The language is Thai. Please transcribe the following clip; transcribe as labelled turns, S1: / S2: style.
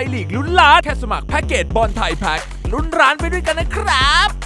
S1: ยลีกลุ้นล้านแค่สมัครแพ็กเกจบอลไทยแพ็กลุ้นร้านไปด้วยกันนะครับ